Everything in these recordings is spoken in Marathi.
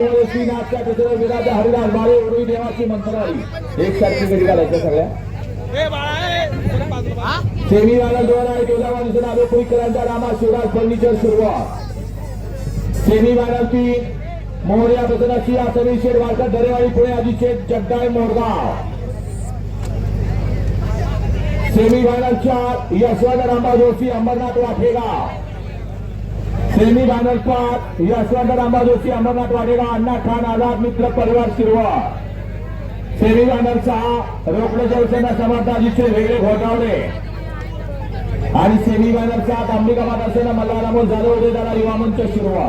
श्रीनाथच्या तिसरं विराजा हरिदास बाळे उरुई देवाची मंत्रवाडी एक सारखी गडी घालायच्या सगळ्या दोन आहे आलो रामा शिवराज फर्निचर सुरुवात तीन मोहऱ्या बदनाची आसरी शेड वारकर दरेवाडी पुणे आधी जगदाय मोरगाव सेमी चार यशवंत रामबा जोशी अंबरनाथ वाफेगाव सेमी फायनल पाच यशवंत रामबा जोशी अमरनाथ वाडेगा अण्णा खान आझाद मित्र परिवार शिरवा. सेमी फायनल सहा. रोकडे जवसेना वेगळे घोटावले. आणि सेमी फायनल सात अंबिकाबाद असलेला मल्हारामोल जाधव उदय दादा युवा मंच शिरवा.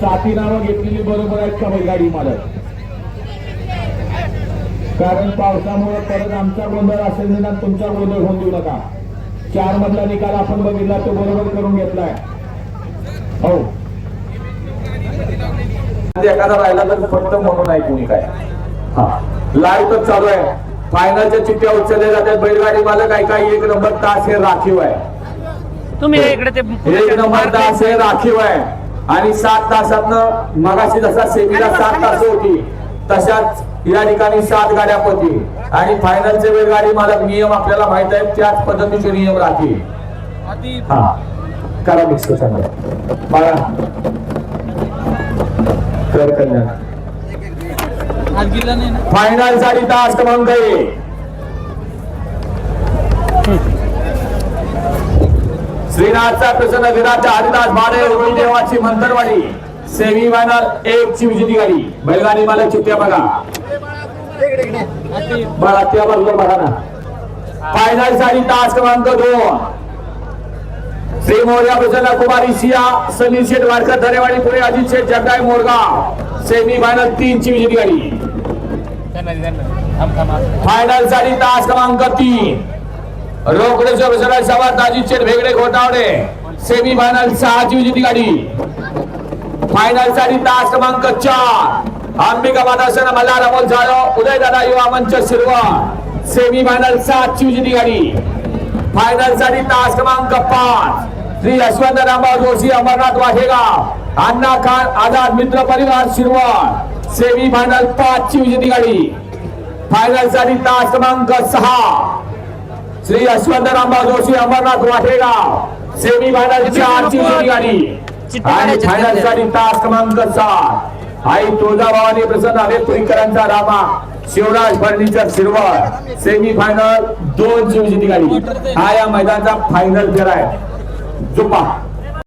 साती नावं घेतलेली बरोबर आहेत का बैलगाडी मालक? कारण पावसामुळे परत आमचा गोंधळ असेल निदान तुमचा गोंधळ होऊन देऊ नका. चार मधला निकाल आपण बघितला तो बरोबर करून घेतलाय. हो. एखादा राहिला तर फक्त म्हणून आहे कोणी काय? हा. लाईव्ह तर चालू आहे. फायनलच्या चिठ्ठ्या उचलल्या जातात. बैलगाडी मालक आहे काही एक नंबर तास हे राखीव आहे. तुम्ही इकडे ते एक नंबर तास हे राखीव आहे. आणि सात तासातनं मगाशी जसा सेमीला सात तास होती तशाच या ठिकाणी सात गाड्या होती आणि फायनलचे वेळगाडी मालक नियम आपल्याला माहीत आहेत त्याच पद्धतीचे नियम राखी हा. काला मिक्स सांगा. बाळा. कर कल्याण. फायनलसाठी तास क्रमांक एक श्रीनाथचा प्रसन्न विराटचा हरिदास भाडे उरुळी देवाची मंतरवाडी सेमी फायनल एक ची विजेती गाडी. बैलगाडी मला चित्त्या बघा. बघा त्या बरोबर बघा ना. फायनलसाठी तास क्रमांक दोन. श्री मोर्या प्रसन्न कुमारी सिया सनी शेठ वाडकर धरेवाडी पुणे अजित शेठ जगदाय मोरगाव सेमी फायनल तीन ची विजेती गाडी फायनलसाठी तास क्रमांक तीन. रोकडेश्वर सर्वसरा सभा अजित शेठ भेगडे घोटावडे. सेमी फायनल सहाची विजेती गाडी फायनलसाठी तास क्रमांक चार. अंबिका मादासन मल्हार अमोल जाधव उदय दादा युवा मंच शिरवा सेमी फायनल सातची विजेती गाडी फायनलसाठी तास क्रमांक पाच श्री यशवंत रामभाऊ जोशी अमरनाथ वाघेगाव अण्णा खान आझाद मित्र परिवार शिरवळ सेमी फायनल पाच ची विजेती गाडी। फायनलसाठी तास क्रमांक सहा। श्री यशवंत रामभाऊ जोशी अमरनाथ वाटेगाव सेमी फायनल चार ची विजेती गाडी। आणि फायनलसाठी तास क्रमांक सात। आई तुळजाभावानी प्रसन्न हवे पुरीकरांचा Rama. Shivraj furniture Shirwal. Semi final दोन ची विजेती हा या मैदानाचा फायनल फेरा आहे. जुपा.